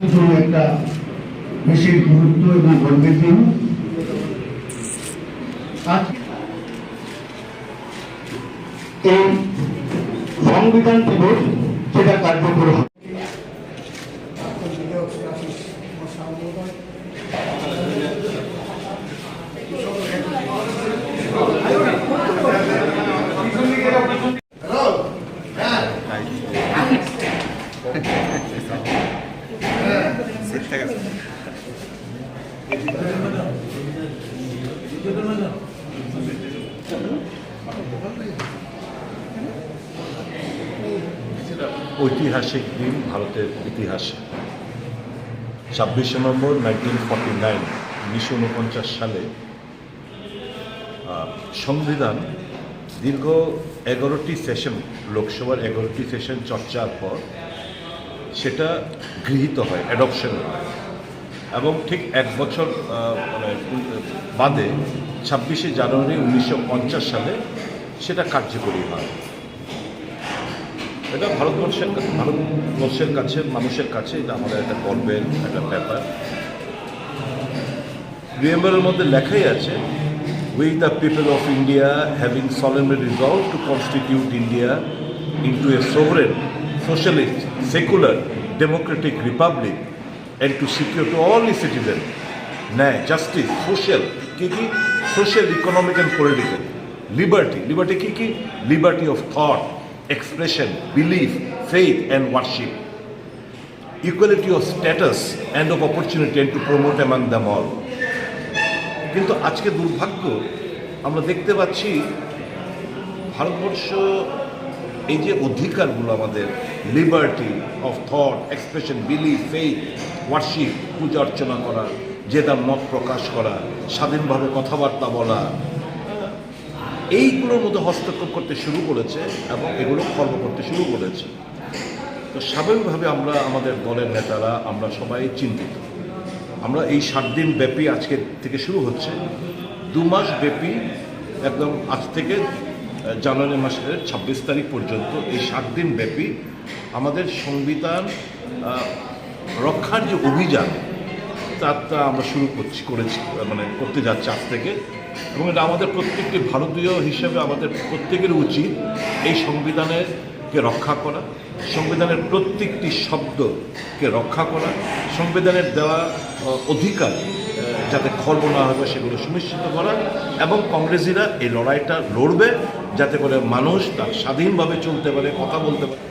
একটা বিশেষ গুরুত্ব এবং গর্বের দিন। এই সংবিধান দিবস সেটা কার্যকর হবে। ঐতিহাসিক দিন ভারতের ইতিহাসে। ছাব্বিশে নভেম্বর নাইনটিন ফর্টি নাইন উনিশশো উনপঞ্চাশ সালে সংবিধান দীর্ঘ এগারোটি সেশন, লোকসভার এগারোটি সেশন চর্চার পর সেটা গৃহীত হয় অ্যাডপশন হয়। এবং ঠিক এক বছর মানে বাদে ছাব্বিশে জানুয়ারি উনিশশো পঞ্চাশ সালে সেটা কার্যকরী হয়। এটা ভারতবর্ষের ভারতবর্ষের কাছে, মানুষের কাছে এটা আমাদের একটা গর্বের একটা ব্যাপার। প্রিয়েম্বরের মধ্যে লেখাই আছে we the people of India having solemnly resolve to constitute India into a sovereign socialist secular democratic republic and to secure to all E citizen ন্যায় জাস্টিস সোশ্যাল কী কী social economic and political liberty liberty key key liberty of thought expression, belief, faith, and worship. Equality of status and of opportunity and to promote among them all. কিন্তু আজকে দুর্ভাগ্য আমরা দেখতে পাচ্ছি ভারতবর্ষ এই যে অধিকারগুলো আমাদের liberty of thought expression belief faith worship পূজা অর্চনা করা যে তার মত প্রকাশ করা, স্বাধীনভাবে কথাবার্তা বলা, এইগুলোর মধ্যে হস্তক্ষেপ করতে শুরু করেছে এবং এগুলো কর্ম করতে শুরু করেছে। তো স্বাভাবিকভাবে আমরা, আমাদের দলের নেতারা, আমরা সবাই চিন্তিত। আমরা এই সাত দিন ব্যাপী আজকে থেকে শুরু হচ্ছে। দু মাস ব্যাপী, একদম আজ থেকে জানুয়ারি মাসের ছাব্বিশ তারিখ পর্যন্ত এই সাত দিন ব্যাপী আমাদের সংবিধান রক্ষার যে অভিযান তা আমরা শুরু করছি, করেছি মানে করতে যাচ্ছি আজ থেকে। এবং এটা আমাদের প্রত্যেকটি ভারতীয় হিসেবে আমাদের প্রত্যেকের উচিত এই সংবিধানের কে রক্ষা করা, সংবিধানের প্রত্যেকটি শব্দকে রক্ষা করা, সংবিধানের দেওয়া অধিকার যাতে খর্ব না হবে সেগুলো সুনিশ্চিত করা। এবং কংগ্রেসিরা এই লড়াইটা লড়বে। যাতে করে মানুষ তার স্বাধীনভাবে চলতে পারে কথা বলতে পারে।